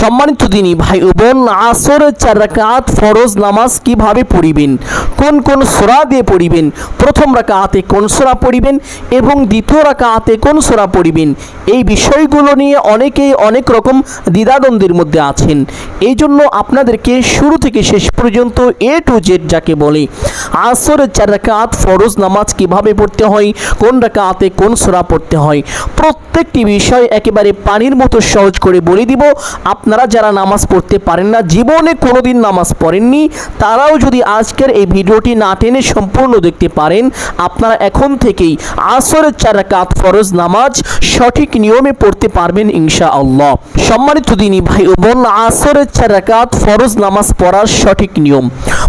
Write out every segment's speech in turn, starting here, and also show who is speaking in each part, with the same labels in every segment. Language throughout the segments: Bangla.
Speaker 1: সম্মানিত দিনী ভাই ও বোন আসরের চার রাকাত ফরজ নামাজ কীভাবে পড়িবেন? কোন কোন সোরা দিয়ে পড়িবেন? প্রথম রাকাতে কোন সোরা পড়িবেন এবং দ্বিতীয় রাকাতে কোন সোরা পড়িবেন? এই বিষয়গুলো নিয়ে অনেকেই অনেক রকম দ্বিধাদ্বন্দ্বের মধ্যে আছেন। এই জন্য আপনাদেরকে শুরু থেকে শেষ পর্যন্ত এ টু জেড যাকে বলে আসরের চার রাকাত ফরজ নামাজ কীভাবে পড়তে হয়? কোন রাকাতে কোন সোরা পড়তে হয়? প্রত্যেকটি বিষয় একেবারে পানির মতো সহজ করে বলে দিব। আপনারা যারা নামাজ পড়তে পারেন না, জীবনে কোনোদিন নামাজ পড়েননি, তারাও যদি আজকের এই ভিডিওটি না টেনে সম্পূর্ণ দেখতে পারেন, আপনারা এখন থেকেই আসরের চার কাত ফরজ নামাজ সঠিক নিয়মে পড়তে পারবেন ইনশা আল্লাহ সম্মানিত দিনী ভাই ও বোন, আসরের চার কাত ফরজ নামাজ পড়ার সঠিক নিয়ম।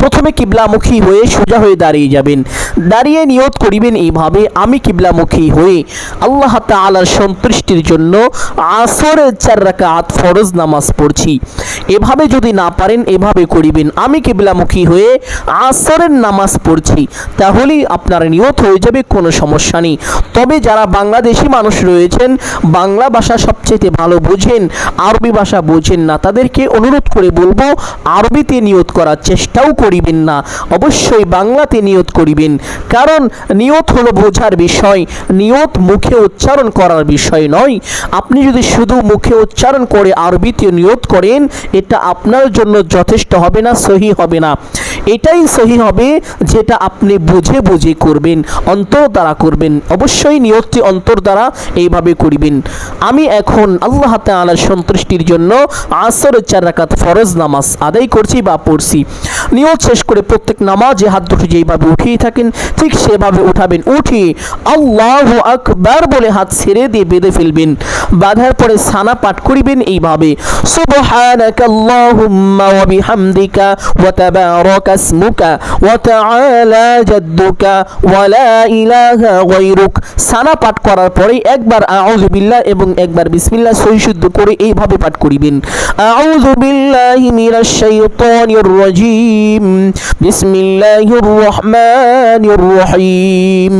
Speaker 1: প্রথমে কিবলামুখী হয়ে সোজা হয়ে দাঁড়িয়ে যাবেন। দাঁড়িয়ে নিয়ত করিবেন এইভাবে, আমি কিবলামুখী হয়ে আল্লাহ তালার সন্তুষ্টির জন্য আসরের চার রাকাত ফরজ নামাজ পড়ছি। এভাবে যদি না পারেন, এভাবে করিবেন। আমি কিবলামুখী হয়ে আসরের নামাজ পড়ছি। তাহলেই আপনার নিয়ত হয়ে যাবে, কোনো সমস্যা নেই। তবে যারা বাংলাদেশি মানুষ রয়েছেন, বাংলা ভাষা সবচেয়ে ভালো বোঝেন, আরবি ভাষা বোঝেন না, তাদেরকে অনুরোধ করে বলব, আরবিতে নিয়ত করার চেষ্টাও করিবেন না। অবশ্যই বাংলাতে নিয়ত করিবেন। কারণ নিয়ত হলো বোঝার বিষয়। নিয়ত মুখে উচ্চারণ করার বিষয় নয়। আপনি যদি শুধু মুখে উচ্চারণ করে আরবিতে নিয়ত করেন এটা আপনার জন্য যথেষ্ট হবে না, সহি হবে না। এটাই সহি হবে যেটা আপনি বুঝে বুঝে করবেন, অন্তর দ্বারা করবেন। অবশ্যই নিয়তটি অন্তর দ্বারা এইভাবে করিবেন। আমি এখন আল্লাহ তাআলার সন্তুষ্টির জন্য আসর চার রাকাত ফরজ নামাজ আদায় করছি বা পড়ছি। নিয়ত শেষ করে প্রত্যেক নামাজে হাত দুটি যেইভাবে উঠিয়ে থাকেন, ঠিক সেভাবে উঠাবেন। উঠিয়ে আল্লাহ আকবার বলে হাত ছেড়ে দিয়ে বেঁধে ফেলবেন। বাঁধার পরে সানা পাঠ করিবেন এইভাবে। সুবহানাকা তাবারাকা ইসমুকা ওয়া তাআলা জাদ্দুকা ওয়া লা ইলাহা গায়রুক। সানা পাঠ করার পরে একবার আউযু বিল্লাহ এবং একবার বিসমিল্লাহ সহি শুদ্ধ করে এইভাবে পাঠ করিবেন। আউযু বিল্লাহি মিনাশ শাইতানির রাজিম। বিসমিল্লাহির রহমানির রহিম।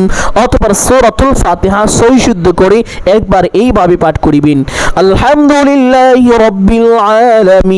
Speaker 1: অতঃপর সূরাতুল ফাতিহা সহি শুদ্ধ করে একবার এইভাবে পাঠ করিবেন। আলহামদুলিল্লাহি রাব্বিল আলামিন।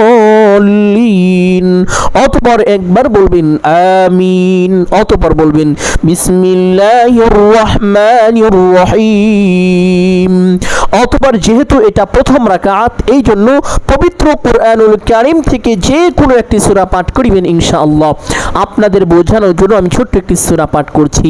Speaker 1: অতপর একবার বলবেন আমিন। অতপর বলবেন বিসমিল্লাহির রহমানির রহিম অতপর যেহেতু এটা প্রথম রাকাত এই জন্য পবিত্র কোরআনুল কারিম থেকে যে কোনো একটি সূরা পাঠ করিবেন ইনশাআল্লাহ। আপনাদের বোঝানোর জন্য আমি ছোট্ট একটি সূরা পাঠ করছি।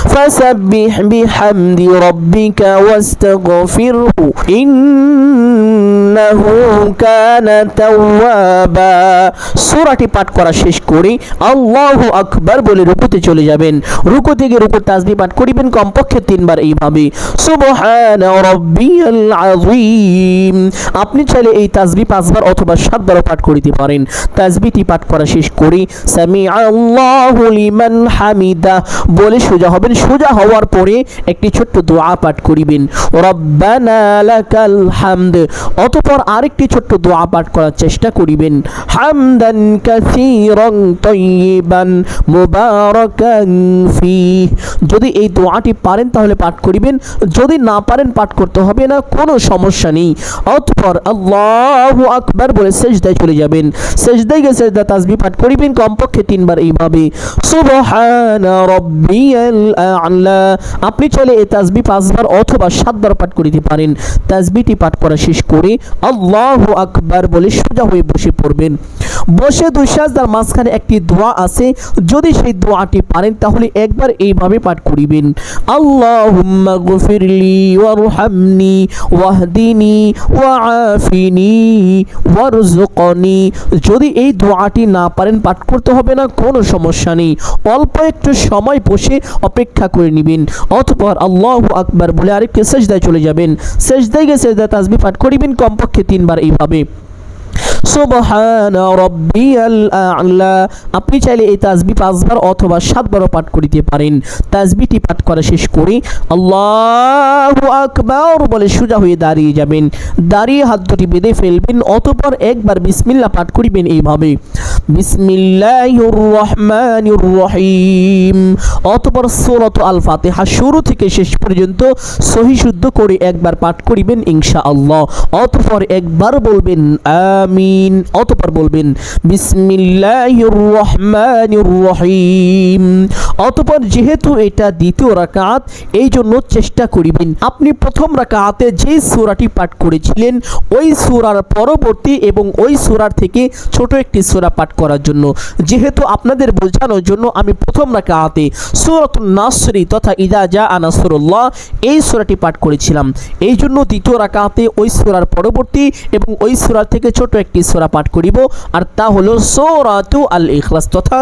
Speaker 1: فسبح بحمد ربك واستغفره إنه كان توابا সূরাটি পাঠ করা শেষ করে আল্লাহু আকবার বলে রুকুতে চলে যাবেন রুকু থেকে রুকু তাসবিহ পাঠ করিবেন কমপক্ষে তিনবার এইভাবে সুবহান রাব্বিয়াল আযীম আপনি চাইলে এই তাসবিহ পাঁচবার অথবা সাতবারও পাঠ করিতে পারেন তাসবিহটি পাঠ করা শেষ করে সামি আল্লাহু লিমান হামিদা বলে সোজা হবেন সোজা হওয়ার পরে একটি ছোট্ট দোয়া পাঠ করিবেন। হামদ। অতঃপর আরেকটি ছোট্ট দোয়া পাঠ করার চেষ্টা করিবেন। হামদান কাসীরান তাইয়িবান মুবারাকান ফি যদি এই দোয়াটি পারেন তাহলে পাঠ করিবেন। যদি না পারেন পাঠ করতে হবে না, কোনো সমস্যা নেই। অতপর আল্লাহু আকবার বলে সেজদায় চলে যাবেন। সেজদায় গিয়ে সেজদা তাসবিহ পাঠ করিবেন, কমপক্ষে তিনবার এইভাবে। সুবহানা রাব্বিয়াল আ'লা আপনি চাইলে এই তাসবি পাঁচবার অথবা সাতবার পাঠ করিতে পারেন। তাসবিটি পাঠ করা শেষ করে আল্লাহ আকবার বলে সোজা হয়ে বসে পড়বেন। বসে দুই সাজদার মাঝখানে একটি দোয়া আছে, যদি সেই দোয়াটি পারেন তাহলে একবার এইভাবে পাঠ করিবেন। আল্লাহুম্মা গফিরলি ওয়ারহামনি ওয়াহদিনি ওয়াআফিনি ওয়ারজুকনি যদি এই দোয়াটি না পারেন পাঠ করতে হবে না, কোনো সমস্যা নেই। অল্প একটু সময় বসে অপেক্ষা করে নেবেন। অতপর আল্লাহু আকবার বলে আরেকটি সেজদায় চলে যাবেন। সেজদায় গিয়ে সেজদা তাসবি পাঠ করিবেন, কমপক্ষে তিনবার এইভাবে। আপনি চাইলে এই তাজবি পাঁচবার অথবা সাতবারও পাঠ করিতে পারেন। তাজবিটি পাঠ করা শেষ করে আল্লাহু আকবার বলে সোজা হয়ে দাঁড়িয়ে যাবেন। দাঁড়িয়ে হাত দুটি বেঁধে ফেলবেন, অতপর একবার বিসমিল্লাহ পাঠ করিবেন এইভাবে। বিসমিল্লাহির রহমানির রহিম অতপর সূরাত আল ফাতিহা শুরু থেকে শেষ পর্যন্ত সহি শুদ্ধ করে একবার পাঠ করিবেন ইনশাআল্লাহ। অতপর একবার বলবেন আমিন, অতপর বলবেন বিসমিল্লাহির রহমানির রহিম অতপর যেহেতু এটা দ্বিতীয় রাকাত এই জন্য চেষ্টা করিবেন। আপনি প্রথম রাকাতে যে সূরাটি পাঠ করেছিলেন, ওই সূরার পরবর্তী এবং ওই সূরার থেকে ছোট একটি সূরা পাঠ করার জন্য। যেহেতু আপনাদের বোঝানোর জন্য আমি প্রথম রাকাতে সূরাতুন নাসরি তথা ইদা জা আনাসরুল্লাহ এই সুরাটি পাঠ করেছিলাম। এই জন্য দ্বিতীয় রাকাতে ওই সুরার পরবর্তী এবং ওই সুরার থেকে ছোট একটি সুরা পাঠ করিব, আর তা হলো সৌরাতু আল ইখলাস তথা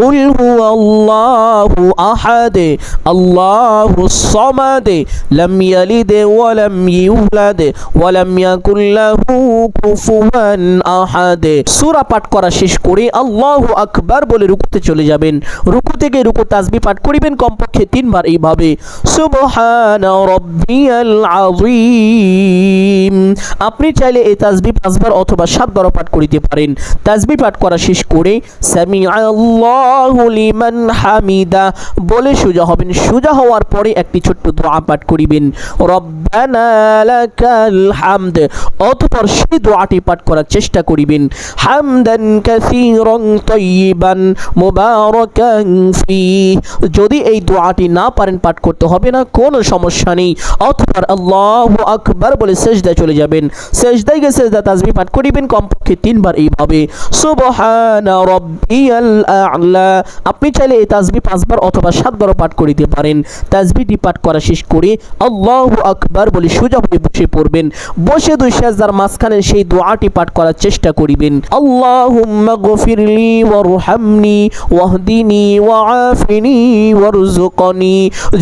Speaker 1: কুল হু আল্লাহু আহাদ আল্লাহু সমাদ লাম ইয়ালিদ ওয়া লাম ইউলাদ ওয়া লাম ইয়াকুল লাহু কুফুয়ান আহাদ সূরা পাঠ করা শেষ করে আল্লাহু আকবার বলে রুকুতে চলে যাবেন। রুকু থেকে রুকু তাসবিহ পাঠ করিবেন কমপক্ষে তিনবার এইভাবে। সুবহান রব্বিয়াল আযীম। আপনি চাইলে এই তাসবিহ পাঁচবার অথবা সাতবারও পাঠ করিতে পারেন। তাসবিহ পাঠ করা শেষ করে সামিআ আল্লাহ লিমান হামিদা। বলে সোজা হবেন, সোজা হওয়ার পরে একটি ছোট্ট দোয়া পাঠ করিবেন। রব্বানা লাকাল হামদ। অতঃপর সেই দোয়াটি পাঠ করার চেষ্টা করিবেন। হামদান কাসীরান তাইয়িবান মুবারাকান ফি যদি এই দোয়াটি না পারেন, পাঠ করতে হবে না, কোনো সমস্যা নেই। অতঃপর আল্লাহু আকবার বলে সেজদায় চলে যাবেন। সেজদায় গিয়ে সেজদা তাসবিহ পাঠ করিবেন, কমপক্ষে তিনবার এইভাবে। সুবহান রব্বিয়াল আ'লা। আপনি চাইলে এই তাসবিহ পাঁচবার অথবা সাতবারও পাঠ করিতে পারেন। তাসবিহটি পাঠ করা শেষ করে আল্লাহু আকবার বলে সোজা হয়ে বসে পড়বেন। বসে দুই সাজদার মাঝখানে সেই দোয়াটি পাঠ করার চেষ্টা করিবেন। আল্লাহুম্মা গফিরলি ওয়ারহামনি ওয়াহদিনি ওয়াআফিনি ওয়ারজুকনি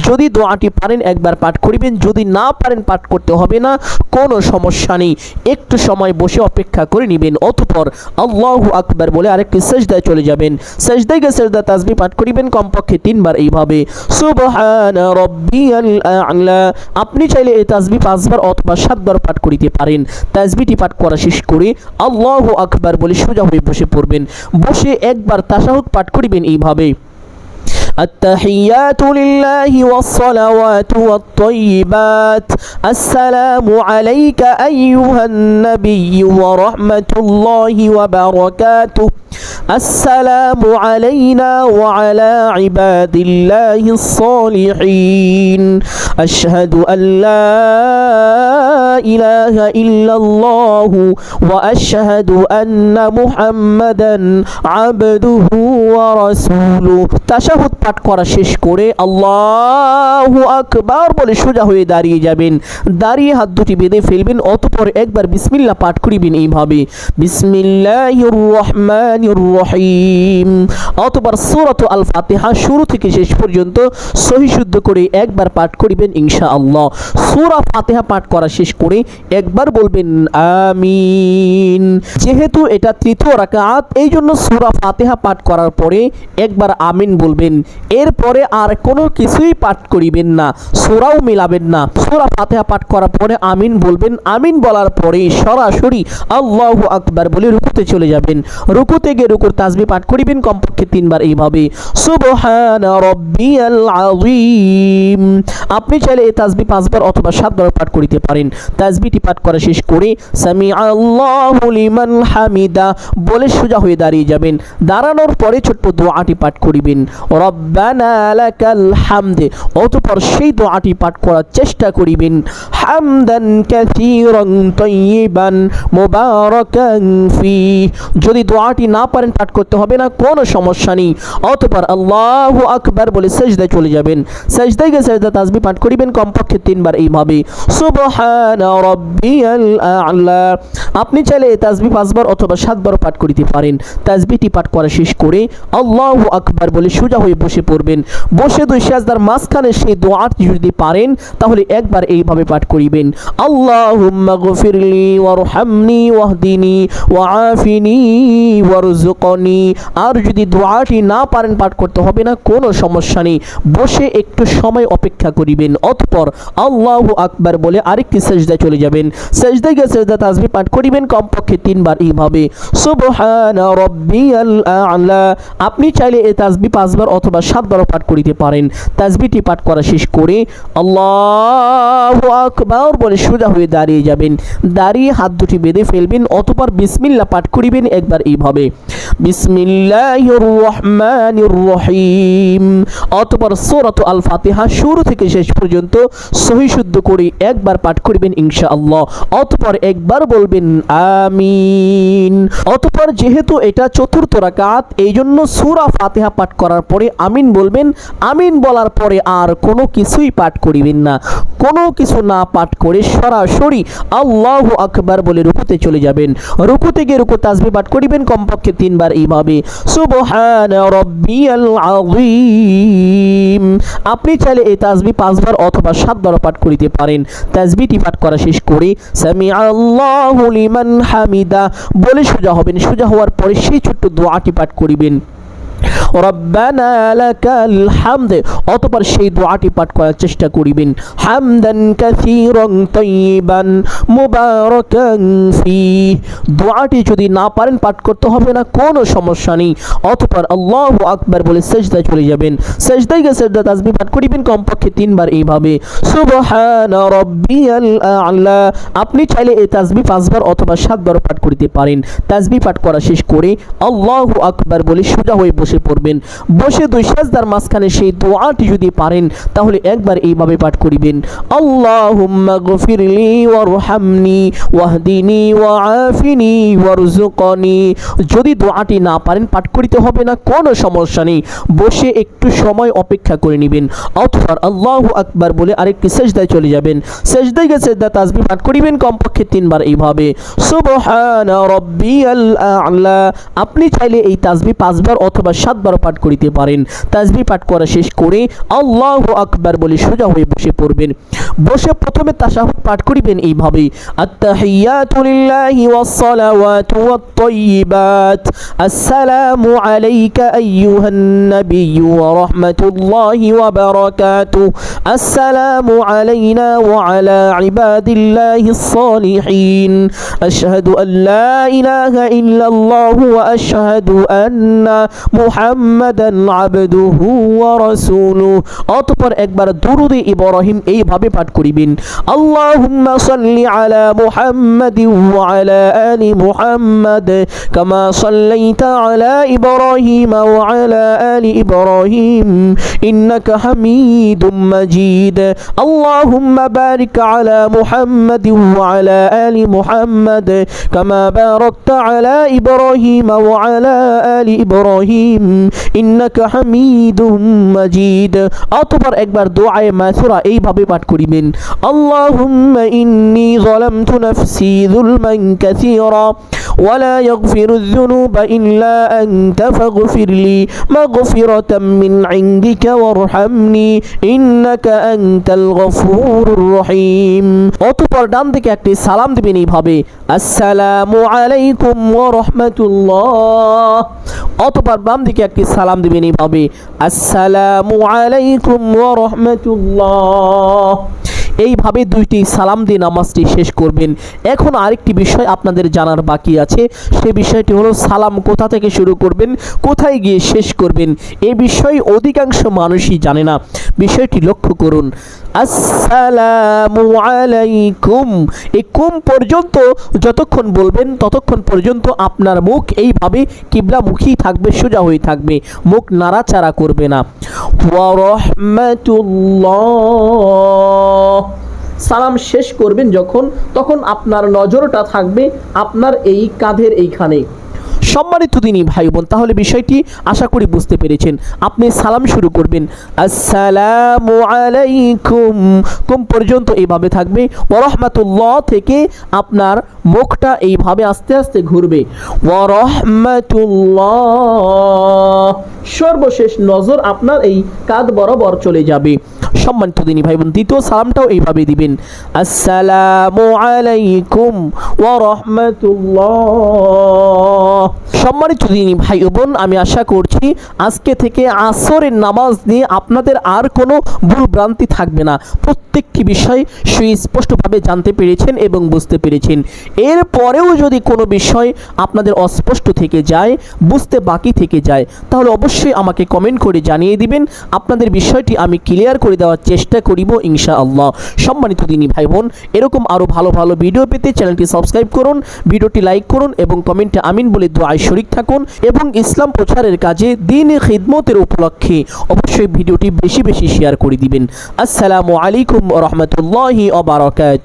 Speaker 1: যদি দোয়াটি পারেন একবার পাঠ করিবেন। যদি না পারেন পাঠ করতে হবে না, কোনো সমস্যা নেই। একটু সময় বসে অপেক্ষা করে নেবেন। অতঃপর আল্লাহু আকবার বলে আরেকটি সেজদায় চলে যাবেন। সেজদায় গিয়ে সেজদা তাসবিহ পাঠ করিবেন কমপক্ষে তিনবার এইভাবে সুবহান রব্বিয়াল আ'লা আপনি চাইলে এই তাসবিহ পাঁচবার অথবা সাতবার পাঠ করিতে পারেন তাসবিহটি পাঠ করা শেষ করে আল্লাহু আকবার বলে সোজা হয়ে বসে পড়বেন বসে একবার তাশাহুদ পাঠ করিবেন এইভাবে التحيات لله والصلوات والطيبات السلام عليك أيها النبي ورحمة الله وبركاته السلام علينا وعلى عباد الله الصالحين أشهد أن لا إله إلا الله وأشهد أن محمدا عبده ورسوله তাশাহুদ পাঠ করা শেষ করে আল্লাহু আকবার বলে সোজা হয়ে দাঁড়িয়ে যাবেন দাঁড়িয়ে হাত দুটি বেঁধে ফেলবেন অতপর একবার বিসমিল্লাহ পাঠ করিবেন এইভাবে বিসমিল্লাহির রহিম। সূরাত আল ফাতিহা শুরু থেকে শেষ পর্যন্ত সহি শুদ্ধ করে একবার পাঠ করিবেন ফাতিহা পাঠ করা শেষ করে একবার বলবেন আমিন। যেহেতু এটা তৃতীয় রাকাত এই জন্য ফাতিহা পাঠ করার পরে একবার আমিন বলবেন। এরপরে আর কোনো কিছুই পাঠ করিবেন না, সূরাও মিলাবেন না। সূরা ফাতিহা পাঠ করার পরে আমিন বলবেন। আমিন বলার পরে সরাসরি আল্লাহু আকবার বলে রুকুতে চলে যাবেন। রুকু থেকে রুকু করে তাজবি পাঠ করিবেন কমপক্ষে তিনবার এইভাবে। সুবহান রব্বিয়াল আযীম। আপনি চাইলে এই তাজবি পাঁচবার অথবা সাতবার পাঠ করিতে পারেন। তাজবিটি পাঠ করা শেষ করে সামি আল্লাহু লিমান হামিদা বলে সোজা হয়ে দাঁড়িয়ে যাবেন। দাঁড়ানোর পরে ছোট্ট দোয়াটি পাঠ করিবেন। রব্বানা লাকাল হামদে। অতঃপর সেই দোয়াটি পাঠ করার চেষ্টা করিবেন। হামদান কাসীরান তাইয়িবান মুবারাকান ফি। যদি দোয়াটি না পারেন পাঠ করতে হবে না, কোনো সমস্যা নেই। অতঃপর আল্লাহু আকবার বলে সেজদায় চলে যাবেন। সেজদায় গিয়ে সেজদা তাসবি পাঠ করিবেন, কমপক্ষে তিনবার এইভাবে। সুবহানা রাব্বিয়াল আ'লা। আপনি চাইলে এই তাসবি পাঁচবার অথবা সাতবারও পাঠ করিতে পারেন। তাসবিটি পাঠ করা শেষ করে আল্লাহু আকবার বলে সোজা হয়ে বসে পড়বেন। বসে দুই সাজদার মাঝখানে সেই দোয়াটি যদি পারেন, তাহলে একবার এইভাবে পাঠ করিবেন। আল্লাহুম্মা গফিরলি ওয়ারহামনি ওয়াহদিনি ওয়াআফিনি ওয়ারজুকনি আর যদি দোয়াটি না পারেন পাঠ করতে হবে না, কোনো সমস্যা নেই। বসে একটু সময় অপেক্ষা করিবেন। অতঃপর আল্লাহু আকবার বলে আরেকটি সেজদায় চলে যাবেন। সেজদায় গিয়ে সেজদা তাসবি পাঠ করিবেন, কমপক্ষে তিনবার এইভাবে। সুবহান রব্বিয়াল আ'লা। আপনি চাইলে এই তাসবি পাঁচবার অথবা সাতবারও পাঠ করিতে পারেন। তাসবিটি পাঠ করা শেষ করে আল্লাহু আকবার। বলে সোজা হয়ে দাঁড়িয়ে যাবেন। দাঁড়িয়ে হাত দুটি বেঁধে ফেলবেন, অতপর বিসমিল্লা পাঠ করিবেন, একবার এইভাবে। বিসমিল্লাহির রহমানির রহিম অতঃপর সূরাত আল ফাতিহা শুরু থেকে শেষ পর্যন্ত সহি শুদ্ধ করে একবার পাঠ করিবেন ইনশাআল্লাহ। অতঃপর একবার বলবেন আমিন। অতঃপর যেহেতু এটা চতুর্থ রাকাত এই জন্য সূরা ফাতিহা পাঠ করার পরে আমিন বলবেন। আমিন বলার পরে আর কোনো কিছুই পাঠ করিবেন না। কোনো কিছু না পাঠ করে সরাসরি আল্লাহু আকবার বলে রুকুতে চলে যাবেন। রুকুতে গিয়ে রুকু তাসবি পাঠ করিবেন, কমপক্ষে তিনবার এইভাবে সুবহান রব্বিয়াল আযীম। আপনি চাইলে এই তাসবি পাঁচবার অথবা সাতবার পাঠ করিতে পারেন। তাসবিটি পাঠ করা শেষ করে। লিমান হামিদা। বলে সোজা হবেন। সোজা হওয়ার পরে সেই ছোট্ট দোয়াটি পাঠ করিবেন। রব্বানা অতঃপর সেই দোয়াটি পাঠ করার চেষ্টা করিবেন। হামদান কাসীরান তাইয়িবান মুবারাকান ফি দোয়াটি যদি না পারেন পাঠ করতে হবে না, কোনো সমস্যা নেই। অতঃপর আল্লাহু আকবার বলে সেজদায় চলে যাবেন। সেজদায় গিয়ে সেজদা তাসবিহ পাঠ করিবেন, কমপক্ষে তিনবার এইভাবে। সুবহান রব্বিয়াল আ'লা। আপনি চাইলে এই তাসবিহ পাঁচবার অথবা সাতবার পাঠ করিতে পারেন। তাসবিহ পাঠ করা শেষ করে আল্লাহু আকবার বলে সোজা হয়ে বসে পড়বেন। বসে দুই সাজদার মাঝখানে সেই দোয়াটি যদি পারেন, তাহলে একবার এইভাবে পাঠ করিবেন। আল্লাহুম্মা গফিরলি ওয়ারহামনি, ওয়াহদিনি ওয়াআফিনি ওয়ারজুকনি যদি দোয়াটি না পারেন, পাঠ করিতে হবে না, কোনো সমস্যা নেই। বসে একটু সময় অপেক্ষা করে নেবেন। অথবা আল্লাহু আকবার বলে আরেকটি সেজদায় চলে যাবেন। সেজদায় গিয়ে সেজদা তাসবিহ পাঠ করিবেন কমপক্ষে তিনবার এইভাবে। সুবহান রব্বিয়াল আ'লা। আপনি চাইলে এই তাসবিহ পাঁচবার অথবা সাতবার পাঠ করিতে পারেন। তাজবি পাঠ করা শেষ করে আল্লাহ আকবার বলে সোজা হয়ে বসে পড়বেন। বসে প্রথমে তাশাহুদ পাঠ করিবেন এইভাবে আত্তাহিয়াতু লিল্লাহি ওয়াস-সালাওয়াতু ওয়াত-তাইয়িবাত আসসালামু আলাইকা আইয়ুহান নাবিয়্যু ওয়া রাহমাতুল্লাহি ওয়া বারাকাতুহু। আসসালামু আলাইনা ওয়া আলা ইবাদিল্লাহিস সালিহিন আশহাদু আন লা ইলাহা ইল্লাল্লাহু ওয়া আশহাদু আন্না মুহাম্মাদান আবদুহু ওয়া রাসূলুহু। অতঃপর একবার দুরুদে ইব্রাহিম এইভাবে পাঠ করিবেন আল্লাহুম্মা সাল্লি আলা মুহাম্মাদি ওয়া আলা আলি মুহাম্মাদ কামা সাল্লাইতা আলা ইব্রাহিম ওয়া আলা আলি ইব্রাহিম ইন্নাকা হামিদুম মাজিদ আল্লাহুম্মা বারিক আলা মুহাম্মাদি ওয়া আলা আলি মুহাম্মাদ কামা বারাকতা আলা ইব্রাহিম ওয়া আলা আলি ইব্রাহিম ইন্নাকা হামিদুম মাজিদ অতঃপর একবার দোয়ায়ে মাসুরা এইভাবে পাঠ করিবেন আল্লাহুম্মা ইন্নী যালামতু নাফসি যুলমান কাসীরা ولا يغفر الذنوب إلا أنت فاغفر لي مغفرة من عندك وارحمني إنك أنت الغفور الرحيم অতঃপর ডান দিকে একটি সালাম দিবেন এইভাবে আসসালামু আলাইকুম ওয়া রাহমাতুল্লাহ অতঃপর বাম দিকে একটি সালাম দিবেন এইভাবে আসসালামু আলাইকুম ওয়া রাহমাতুল্লাহ এইভাবে দুইটি সালাম দিয়ে নামাজটি শেষ করবেন। এখন আরেকটি বিষয় আপনাদের জানার বাকি আছে। সে বিষয়টি হলো, সালাম কোথা থেকে শুরু করবেন, কোথায় গিয়ে শেষ করবেন? এই বিষয়ে অধিকাংশ মানুষই জানে না। বিষয়টি লক্ষ্য করুন। আসসালামু আলাইকুম। এই কুম পর্যন্ত যতক্ষণ বলবেন, ততক্ষণ পর্যন্ত আপনার মুখ এইভাবে কিবলামুখী থাকবে, সোজা হয়ে থাকবে। মুখ নাড়াচাড়া করবে না। ওয়া সালাম শেষ করবেন যখন, তখন আপনার নজরটা থাকবে আপনার এই কাঁধের এইখানে। সম্মানিত তিনি ভাই বোন তাহলে বিষয়টি আশা করি বুঝতে পেরেছেন। আপনি সালাম শুরু করবেন। আসসালামু আলাইকুম। কুম পর্যন্ত এইভাবে থাকবে। ওরহমাতুল্লাহ থেকে আপনার মুখটা এইভাবে আস্তে আস্তে ঘুরবে। ওরহমাতুল্লাহ সর্বশেষ নজর আপনার এই কাঁধ বরাবর চলে যাবে। সম্মানিত দিনী ভাই বোন দ্বিতীয় সালামটাও এইভাবে দিবেন। আসসালামু আলাইকুম ওয়া রাহমাতুল্লাহ। সম্মানিত দিনী ভাই বোন আমি আশা করছি আজকে থেকে আসরের নামাজ নিয়ে আপনাদের আর কোনো ভুল ভ্রান্তি থাকবে না। প্রত্যেকটি বিষয় সুস্পষ্টভাবে জানতে পেরেছেন এবং বুঝতে পেরেছেন। এরপরেও যদি কোনো বিষয় আপনাদের অস্পষ্ট থেকে যায়, বুঝতে বাকি থেকে যায়, তাহলে অবশ্যই আমাকে কমেন্ট করে জানিয়ে দিবেন। আপনাদের বিষয়টি আমি ক্লিয়ার করে দেওয়ার চেষ্টা করিব ইনশা আল্লাহ সম্মানিত দিনী ভাই বোন এরকম আরও ভালো ভালো ভিডিও পেতে চ্যানেলটি সাবস্ক্রাইব করুন, ভিডিওটি লাইক করুন এবং কমেন্টে আমিন বলে দোয়ায় শরিক থাকুন এবং ইসলাম প্রচারের কাজে দিন খিদমতের উপলক্ষে অবশ্যই ভিডিওটি বেশি বেশি শেয়ার করে দিবেন। আসসালামু আলাইকুম রহমতুল্লাহি অবরাকাত